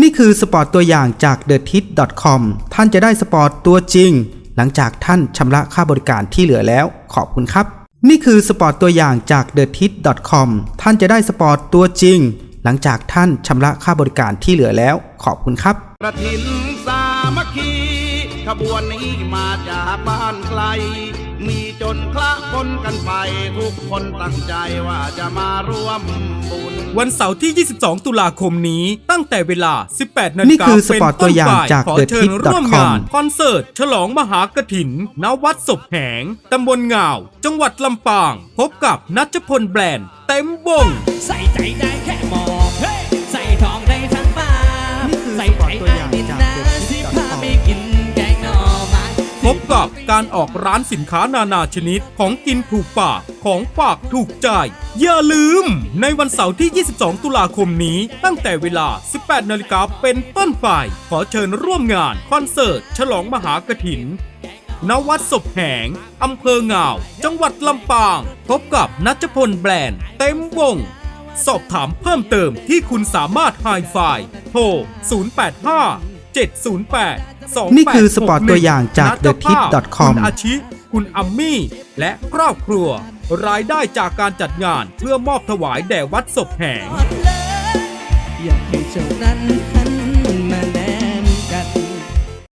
นี่คือสปอร์ตตัวอย่างจาก t h e t i t c o m ท่านจะได้สปอร์ตตัวจริง หลังจากท่านชำระค่าบริการที่เหลือแล้ว ขอบคุณครับ นี่คือสปอร์ตตัวอย่างจาก t h e t i t c o m ท่านจะได้สปอร์ตตัวจริง หลังจากท่านชำระค่าบริการที่เหลือแล้ว ขอบคุณครับกระถิน ขบวนนี้มาจากบ้านไกล มีจนคละคนกันไป ทุกคนตั้งใจว่าจะมาร่วมบุญ วันเสาร์ที่ 22 ตุลาคมนี้ตั้งแต่เวลา 18 นานี่ฬิกาคือสเป็นปอร์ตตัต้วนอย่างไปจากขอ The เชิญ Tip ร่วม com งานคอนเสิร์ต ฉลองมหากถิน ณ วัดศพแหง ตำบลง่าว จังหวัดลำปาง พบกับนัชพลแบรนด์ เต็มวงใส่ใจได้แค่หมอกเฮ้ยใส่ทองได้ทั้งบานี่คือใส่สปอใจร์ตตัวอย่างได้ดินจากนะ บกับการออกร้านสินค้านานาชนิดของกินถูกปากของฝากถูกใจ อย่าลืม ในวันเสาร์ที่ 22 ตุลาคมนี้ ตั้งแต่เวลา 18 นาฬิกาเป็นต้นไป ขอเชิญร่วมงานคอนเสิร์ต ฉลองมหากถินณวัดศพแหง อำเภอเงาจังหวัดลำปาง พบกับนัชพลแบรนด์ เต็มวง สอบถามเพิ่มเติมที่คุณสามารถไฮไฟโทร 085 708 2861นี่คือสปอร์ตตัวอย่างจากณเจ้ภาพ TheTip.com คุณอาชิ คุณอัมมี่ และครอบครัว รายได้จากการจัดงานเพื่อมอบถวายแด่วัดศพแหงอยากให้เจ้านั้นหัน